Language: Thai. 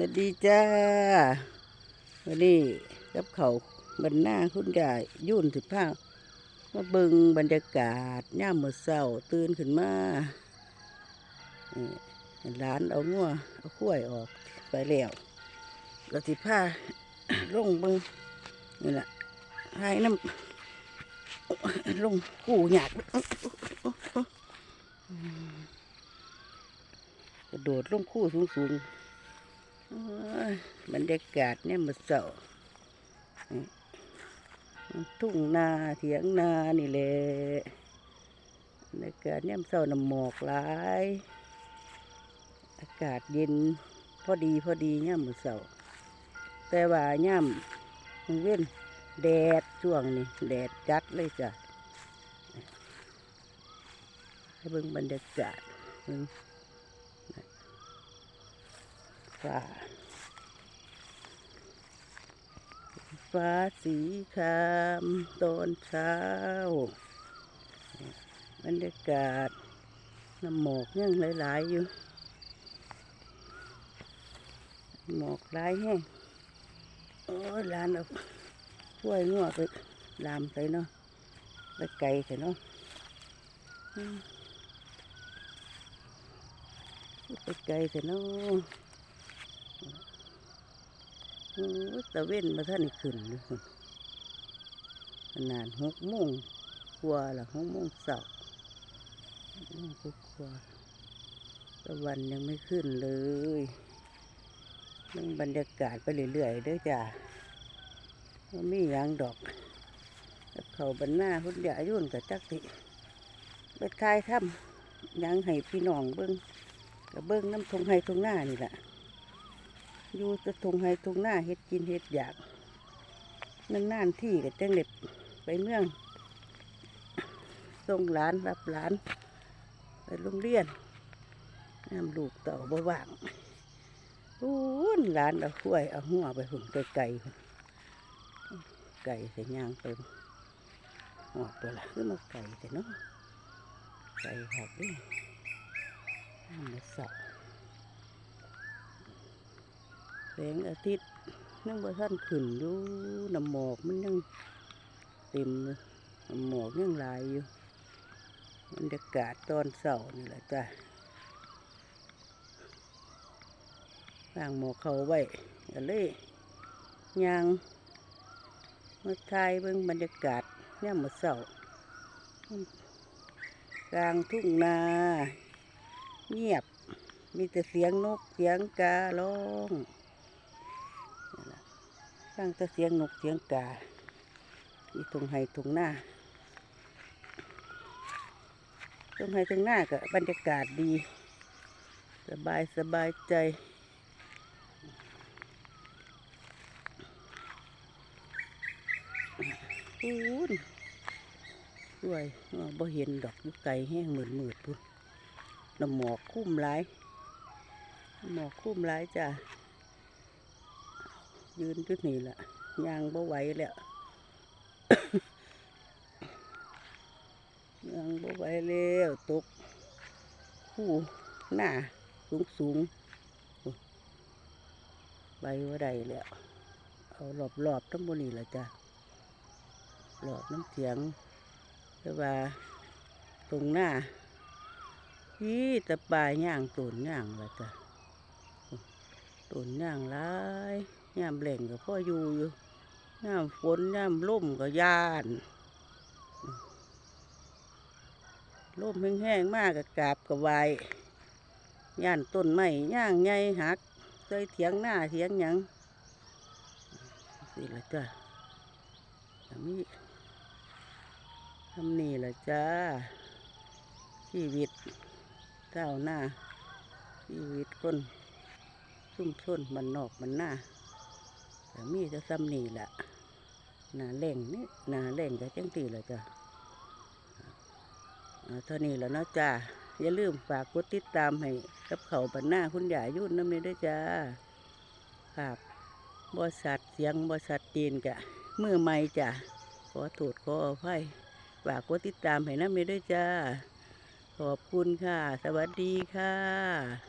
สวัสดีจ้า วันนี้กับเขาบรรณาคุณยายยุ่นสิผ้ามาเบิงบรรยากาศย่ามมือเช้าตื่นขึ้นมาร้านเอางัวเอาข้วยออกไปแล้วแล้วสิผ้าลงเบิงนี่แหละให้น้ำลงกู้หยาดกระโดดลงคู่สูงๆ บรรยากาศเนี่ยมันเศร้าทุ่งนาเถียงนานี่แหละบรรยากาศเนี่ยมันเศร้าน้ำหมอกหลาย อากาศเย็นพอดีพอดีเนี่ยมันเศร้าแต่ว่าย่ามมันเว้นแดดช่วงนี้แดดจัดเลยจ้ะให้เบิ่งบรรยากาศ ฟ้า ฟ้าสีครามตอนเช้า บรรยากาศน้ำหมอกยังหลาย ๆ อยู่ หมอกหลายแห้งโอ้ยลานเอาช่วยงัวไปลามไปเนาะไปไกลไปเนาะไปไกลไปเนาะ โอ้ตะเว้นมาท่านขึ้นเลยนขนาดหกโมงกว่าละหกโมงเสาร์หกโมงกว่าตะวันยังไม่ขึ้นเลยนั่งบรรยากาศไปเรื่อยๆเด้อจ้ามันมียางดอกแล้วเขาบรรณาคุณยายยุ่นกับจักสิไปทายถ้ำยังให้พี่น้องเบิ้งกับเบิ้งน้ำทงไห้ทงหน้านี่แหละ อยู่จะทงไห้ทงหน้าเฮ็ดกินเฮ็ดอยากนั่นน่านที่กับจังเด็ดไปเมืองส่งหลานรับหลาน ไปโรงเรียนน้ำลูกเต่าบว่างอู้นหลานเอาข้วยเอาหัวไปหุ่นไกลๆพุ่ไก่ใส่ย่างไปหอดตัวละคือมาไก่แต่เนาะไก่หักด้วยมาสับ แสงอาทิตย์นั่งบนท่านขึ้นอยู่น้ำหมอกมันยังเต็มเลยน้ำหมอกยังหลายอยู่บรรยากาศตอนเสาร์นี่แหละจ้ะวางหมอกเขาไว้ก็เลยย่างมาถ่ายเบิ่งบรรยากาศเนี่ยมมื่อเสาร์กลางทุ่งนาเงียบมีแต่เสียงนกเสียงการ้อง ฟังแต่เสียงนกเสียงกาที่ทุ่งไห้ทุ่งนาทุงไห้ทุ่งนาก็บรรยากาศดี สบายสบายใจปูนด้วยบ่เห็นดอกยู่ไกลแห้งเหมือนมืดพุ่นน้ำหมอกคุ้มหลายหมอกคุ้มหลายจ้ะ ยืนจุดนี้ละยางบ่ไหวแล้วยางบ่ไหวแล้วตกคู่หน้าสูงสูงๆใบว่าใดแล้ว เอารอบๆทั้งบนนี้ละจ้ะหลอดน้ำเสียงแต่ว่าตรงหน้าพี่ตะปายย่างตูนย่างละจ้ะตูนย่างหลาย ย่ามแหล่งกับพ่ออยู่อยู่ยามฝนย่ามล่มก็ย่านล่มแห้งๆมากกับกาบกับวายย่านต้นไม้ย่างใหญ่หักใส่เถียงหน้าเถียงหยังสิละจ้ะอันนี้ทำนี่แหละจ้าชีวิตเจ้าหน้าชีวิตคนชุ่มชนมันนอกมันหน้า มีจะซ้ำนี่แหละหนาแหล่งนี่หนาแหล่งก็จังตีแหละจ้าเอาเท่านี้แล้วเนาะจ้าอย่าลืมฝากกดติดตามให้กับเขาบันหน้าคุณยายยุ่นน้ำนี้ด้วยจ้าครับบริษัทเสียงบริษัทจีนกะมือใหม่จ้ะขอโทษขออภัยฝากกดติดตามให้น้ำเมด้วยจ้าขอบคุณค่ะ สวัสดีค่ะ